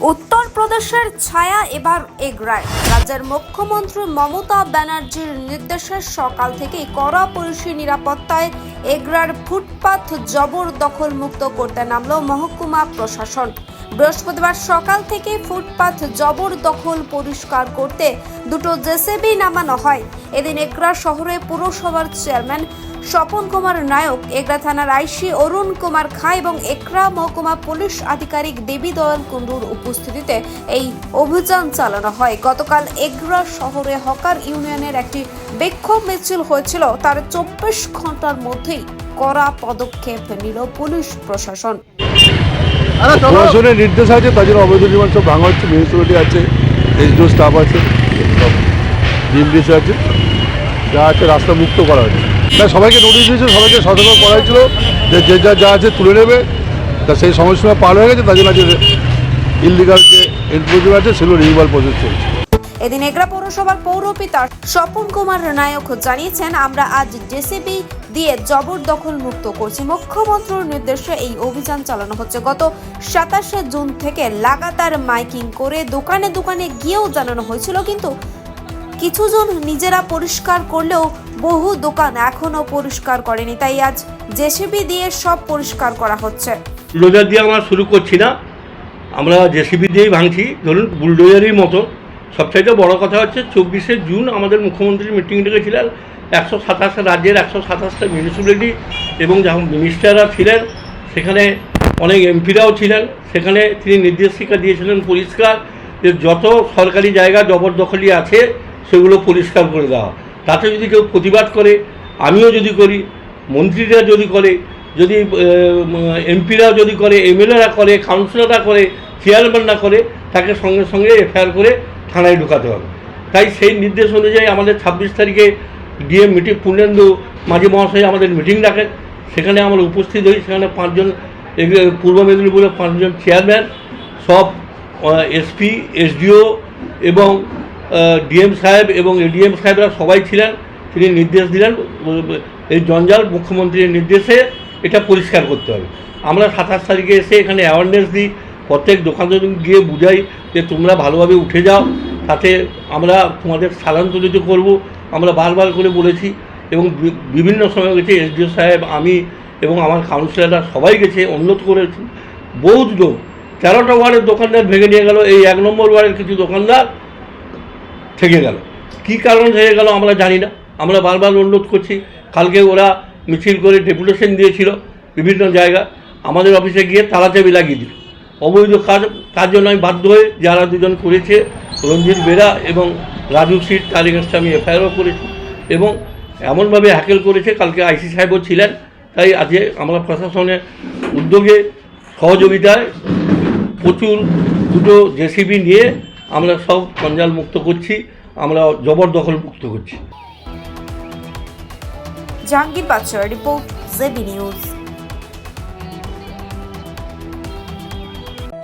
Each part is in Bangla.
উত্তরপ্রদেশের ছায়া এবার এগরায় রাজ্যের মুখ্যমন্ত্রী মমতা ব্যানার্জির নির্দেশে সকাল থেকেই কড়া পুলিশি নিরাপত্তায় এগরার ফুটপাথ জবরদখল মুক্ত করতে নামল মহকুমা প্রশাসন। বৃহস্পতিবার সকাল থেকে ফুটপাথ জবরদখল পরিষ্কার করতে দুটো জেসিবি নামানো হয়। এদিন এগরা শহরে পুরসভার চেয়ারম্যান স্বপন কুমার নায়ক এগরা থানার আইসি অরুণ কুমার খা এবং একরা মহকুমা পুলিশ আধিকারিক দেবী দয়াল কুণ্ডুর উপস্থিতিতে এই অভিযান চালানো হয়। গতকাল এগরা শহরে হকার ইউনিয়নের একটি বিক্ষোভ মিছিল হয়েছিল। তার চব্বিশ ঘণ্টার মধ্যেই কড়া পদক্ষেপ নিল পুলিশ প্রশাসন। প্রশাসনের নির্দেশ আছে, তার জন্য অবৈধ নির্মাণ সব ভাঙা হচ্ছে মিউনিসিপ্যালিটি আছে এসডিও স্টাফ আছে জিএমডিসি আছে, যা আছে রাস্তা মুক্ত করা হয়েছে তা সবাইকে নোটিশ দিয়েছে, সবাইকে সতর্ক করা যে যে যা যা আছে তুলে নেবে। তা সেই সময়সীমা পার হয়ে গেছে, তার জন্য আজকে ইলিগাল যে এনক্রোচমেন্ট আছে, সেগুলো রিনিউয়াল প্রসেস চলছে। এদিন এগরা পৌরসভার পৌরপিতা স্বপন কুমার নায়ক জানিয়েছেন, আমরা আজ জেসিবি দিয়ে জবরদখল মুক্ত করছি। মুখ্যমন্ত্রীর নির্দেশে এই অভিযান চালানো হচ্ছে। গত সাতাশে জুন থেকে লাগাতার মাইকিং করে দোকানে দোকানে গিয়েও জানানো হয়েছিল, কিন্তু কিছুজন নিজেরা পরিষ্কার করলেও বহু দোকান এখনও পরিষ্কার করেনি, তাই আজ জেসিবি দিয়ে সব পরিষ্কার করা হচ্ছে। বুলডোজার দিয়ে আমরা শুরু করছি না। আমরা জেসিবি দিয়েই ভাঙছি। ধরুন, বুলডোজারই মতো। সবচাইতে বড় কথা হচ্ছে, চব্বিশে জুন আমাদের মুখ্যমন্ত্রী মিটিং ডেকেছিলেন। একশো সাতাশটা রাজ্যের একশো সাতাশটা মিউনিসিপ্যালিটি এবং যখন মিনিস্টাররা ছিলেন, সেখানে অনেক এমপিরাও ছিলেন। সেখানে তিনি নির্দেশিকা দিয়েছিলেন পরিষ্কার যে যত সরকারি জায়গা জবরদখলি আছে, সেগুলো পরিষ্কার করে দেওয়া। তাতে যদি কেউ প্রতিবাদ করে, আমিও যদি করি, মন্ত্রীরা যদি করে, যদি এমপিরাও যদি করে, এমএলএরা করে, কাউন্সিলররা করে, চেয়ারম্যানরা করে, তাকে সঙ্গে সঙ্গে এফআইআর করে থানায় ঢোকাতে হবে। তাই সেই নির্দেশ অনুযায়ী আমাদের ছাব্বিশ তারিখে ডিএম মিটিং পূর্ণেন্দু মাঝি মহাশয় আমাদের মিটিং ডাকেন। সেখানে আমরা উপস্থিত হই। সেখানে পাঁচজন পূর্ব মেদিনীপুরের পাঁচজন চেয়ারম্যান, সব এসপি, এসডিও এবং ডিএম সাহেব এবং এডিএম সাহেবরা সবাই ছিলেন, তিনি নির্দেশ দিলেন, এই জঞ্জাল মুখ্যমন্ত্রীর নির্দেশে এটা পরিষ্কার করতে হবে। আমরা সাতাশ তারিখে এসে এখানে অ্যাওয়ারনেস দিই, প্রত্যেক দোকানে গিয়ে বুঝাই যে তোমরা ভালোভাবে উঠে যাও, তাতে আমরা তোমাদের স্থানান্তরিত করব। আমরা বারবার করে বলেছি এবং বিভিন্ন সময় গেছে এসডিও সাহেব, আমি এবং আমার কাউন্সিলররা সবাই গেছে, অনুরোধ করেছি। লোক, তেরোটা ওয়ার্ডের দোকানদার ভেঙে নিয়ে গেল, এই এক নম্বর ওয়ার্ডের কিছু দোকানদার থেকে গেল। কী কারণ থেকে গেল আমরা জানি না। আমরা বারবার অনুরোধ করছি, কালকে ওরা মিছিল করে ডেপুটেশন দিয়েছিল বিভিন্ন জায়গা। আমাদের অফিসে গিয়ে তালা চাবি লাগিয়ে দিল। অবৈধ কাজ, তার জন্য আমি বাধ্য হয়ে যারা দুজন করেছে, রঞ্জিত বেরা এবং রাজু সিট তাদের কাছে আমি এফআইআরও করেছি এবং এমনভাবে হ্যাকেল করেছে, কালকে আইসি সাহেবও ছিলেন। তাই আজকে আমরা প্রশাসনের উদ্যোগে সহযোগিতায় প্রচুর দুটো জেসিবি নিয়ে আমরা সব জঞ্জাল মুক্ত করছি আমরা জবরদখল মুক্ত করছি। জাহাঙ্গীর বাদশাহ report JB news.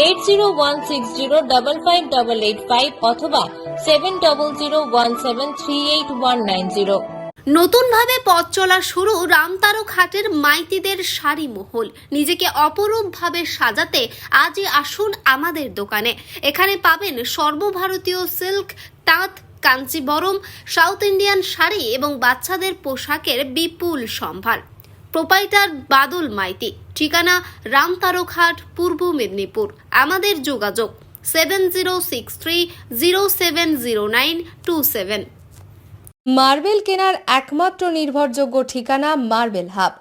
eight zero one six zero double five double eight five অথবা seven double zero one seven three eight one nine zero নতুনভাবে পথ চলা শুরু রামতারক হাটের মাইতিদের শাড়ি মহল নিজেকে অপরূপভাবে সাজাতে আজই আসুন আমাদের দোকানে। এখানে পাবেন সর্বভারতীয় সিল্ক, তাঁত কাঞ্চিবরম সাউথ ইন্ডিয়ান শাড়ি এবং বাচ্চাদের পোশাকের বিপুল সম্ভার। প্রোপাইটার বাদল মাইতি, ঠিকানা রামতারকহাট পূর্ব মেদিনীপুর। আমাদের যোগাযোগ seven zero six three zero seven zero nine two seven. Marble কেনার একমাত্র নির্ভরযোগ্য ঠিকানা marble hub.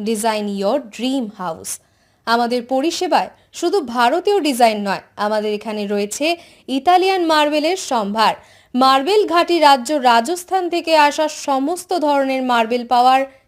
Design your dream house. আমাদের পরিষেবায় শুধু ভারতীয় ডিজাইন নয়, আমাদের এখানে রয়েছে ইতালিয়ান মার্বেলের সম্ভার। মার্বেল ঘাটি রাজ্য রাজস্থান থেকে আসা সমস্ত ধরনের মার্বেল পাওয়ার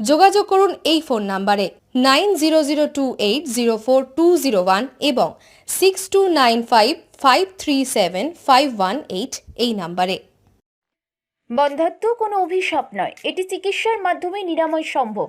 যোগাযোগ করুন এই ফোন নাম্বারে nine zero zero two eight zero four two zero one এবং six two nine five five three seven five one eight এই নাম্বারে। বন্ধাত্ম কোনো অভিশাপ নয়। এটি চিকিৎসার মাধ্যমে নিরাময় সম্ভব।